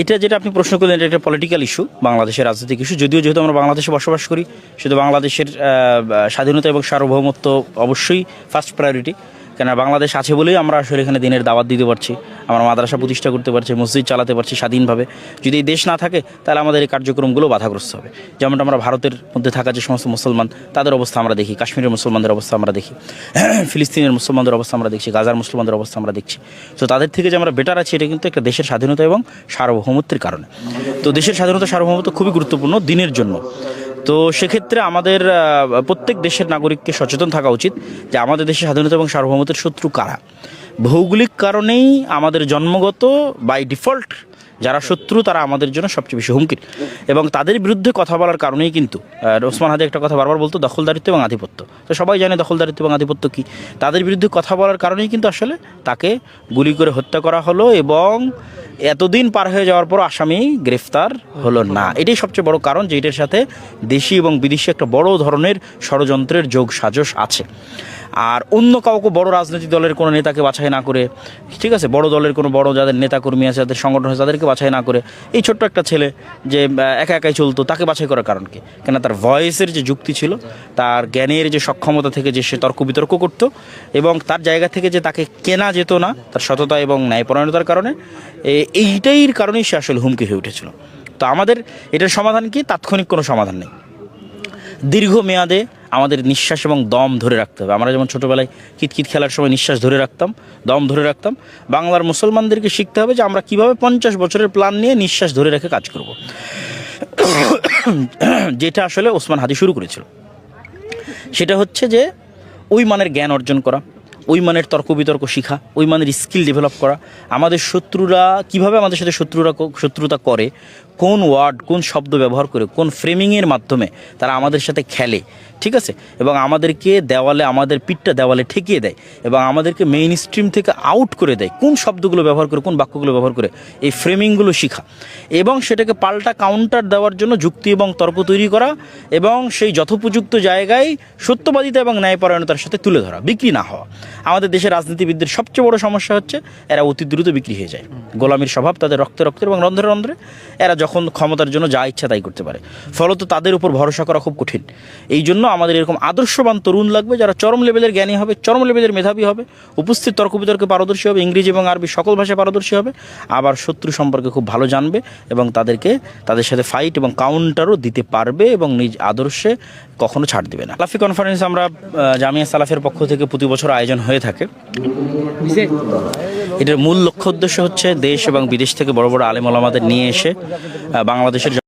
এটা যেটা আপনি প্রশ্ন করলেন, এটা একটা পলিটিক্যাল ইস্যু বাংলাদেশের রাজনৈতিক ইস্যু যদিও যেহেতু আমরা বাংলাদেশে বসবাস করি শুধু বাংলাদেশের স্বাধীনতা এবং সার্বভৌমত্ব অবশ্যই ফার্স্ট প্রায়োরিটি কেন বাংলাদেশ আছে বলেই আমরা আসলে এখানে দিনের দাওয়াত দিতে পারছি, আমরা মাদ্রাসা প্রতিষ্ঠা করতে পারছি, মসজিদ চালাতে পারছি স্বাধীনভাবে। যদি এই দেশ না থাকে, তাহলে আমাদের এই কার্যক্রমগুলো বাধাগ্রস্ত হবে। যেমনটা আমরা ভারতের মধ্যে থাকা যে সমস্ত মুসলমান, তাদের অবস্থা আমরা দেখি, কাশ্মীরের মুসলমানদের অবস্থা আমরা দেখি, ফিলিস্তিনের মুসলমানদের অবস্থা আমরা দেখছি, গাজার মুসলমানদের অবস্থা আমরা দেখছি। তো তাদের থেকে যে আমরা বেটার আছি, এটা কিন্তু একটা দেশের স্বাধীনতা এবং সার্বভৌমত্বের কারণে। তো দেশের স্বাধীনতা, সার্বভৌমত্ব খুবই গুরুত্বপূর্ণ দিনের জন্য। তো সেক্ষেত্রে আমাদের প্রত্যেক দেশের নাগরিককে সচেতন থাকা উচিত যে আমাদের দেশের স্বাধীনতা এবং সার্বভৌমত্বের শত্রু কারা। ভৌগোলিক কারণেই আমাদের জন্মগত বাই ডিফল্ট যারা শত্রু, তারা আমাদের জন্য সবচেয়ে বেশি হুমকির। এবং তাদের বিরুদ্ধে কথা বলার কারণেই কিন্তু ওসমান হাদি একটা কথা বারবার বলতো, দখলদারিত্ব এবং আধিপত্য। তো সবাই জানে দখলদারিত্ব এবং আধিপত্য কী। তাদের বিরুদ্ধে কথা বলার কারণেই কিন্তু আসলে তাকে গুলি করে হত্যা করা হলো এবং এতদিন পার হয়ে যাওয়ার পর আসামি গ্রেফতার হলো না। এটাই সবচেয়ে বড় কারণ যে এটার সাথে দেশি এবং বিদেশি একটা বড় ধরনের ষড়যন্ত্রের যোগ সাজস আছে। আর অন্য কাউকে বড় রাজনৈতিক দলের কোনো নেতাকে বাছাই না করে, ঠিক আছে, বড় দলের কোনো বড় যাদের নেতাকর্মী আছে, যাদের সংগঠন আছে, তাদেরকে বাছাই না করে, এই ছোট্ট একটা ছেলে যে একা একাই চলতো, তাকে বাছাই করার কারণ কি? কেন তার ভয়েসের যে যুক্তি ছিল, তার জ্ঞানের যে সক্ষমতা থেকে যে সে তর্ক বিতর্ক করতো এবং তার জায়গা থেকে যে তাকে কেনা যেত না, তার সততা এবং ন্যায়পরায়ণতার কারণে এইটাইর কারণেই সে আসলে হুমকি হয়ে উঠেছিল। তো আমাদের এটার সমাধান কি? তাৎক্ষণিক কোনো সমাধান নেই। দীর্ঘ মেয়াদে আমাদের নিঃশ্বাস এবং দম ধরে রাখতে হবে। আমরা যেমন ছোটোবেলায় কিতকিত খেলার সময় নিঃশ্বাস ধরে রাখতাম, দম ধরে রাখতাম, বাংলার মুসলমানদেরকে শিখতে হবে যে আমরা কীভাবে পঞ্চাশ বছরের প্ল্যান নিয়ে নিঃশ্বাস ধরে রেখে কাজ করব। যেটা আসলে ওসমান হাদি শুরু করেছিল। সেটা হচ্ছে যে ওই মানের জ্ঞান অর্জন করা ওই মানের তর্ক বিতর্ক শিখা ওই মানের স্কিল ডেভেলপ করা। আমাদের শত্রুরা, কীভাবে আমাদের সাথে শত্রুরা শত্রুতা করে, কোন ওয়ার্ড কোন শব্দ ব্যবহার করে, কোন ফ্রেমিংয়ের মাধ্যমে তারা আমাদের সাথে খেলে, ঠিক আছে? এবং আমাদেরকে দেওয়ালে, আমাদের পিঠটা দেওয়ালে ঠেকিয়ে দেয় এবং আমাদেরকে মেইন স্ট্রিম থেকে আউট করে দেয়, কোন শব্দগুলো ব্যবহার করে, কোন বাক্যগুলো ব্যবহার করে, এই ফ্রেমিংগুলো শিখা। এবং সেটাকে পাল্টা কাউন্টার দেওয়ার জন্য যুক্তি এবং তর্ক তৈরি করা এবং সেই যথোপযুক্ত জায়গায় সত্যবাদিতা এবং ন্যায়পরায়ণতার সাথে তুলে ধরা, বিক্রি না হওয়া। আমাদের দেশের রাজনীতিবিদদের সবচেয়ে বড় সমস্যা হচ্ছে এরা অতি দ্রুত বিক্রি হয়ে যায়। গোলামির স্বভাব তাদের রক্তে রক্তে এবং রন্ধ্রে রন্ধ্রে এরা যখন ক্ষমতার জন্য যা ইচ্ছা তাই করতে পারে। ফলত তাদের উপর ভরসা করা খুব কঠিন। এই জন্য আমাদের এরকম আদর্শবান তরুণ লাগবে যারা চরম লেভেলের জ্ঞানী হবে, চরম লেভেলের মেধাবী হবে, উপস্থিত তর্ক বিতর্কে পারদর্শী হবে, ইংরেজি এবং আরবি সকল ভাষায় পারদর্শী হবে, আবার শত্রু সম্পর্কে খুব ভালো জানবে এবং তাদেরকে তাদের সাথে ফাইট এবং কাউন্টারও দিতে পারবে এবং নিজ আদর্শে কখনো ছাড় দিবে না। সালাফি কনফারেন্স আমরা জামিয়া সালাফের পক্ষ থেকে প্রতি বছর আয়োজন হয়ে থাকে। এটার মূল লক্ষ্য উদ্দেশ্য হচ্ছে দেশ এবং বিদেশ থেকে বড় বড় আলেম আলামাদের নিয়ে এসে বাংলাদেশের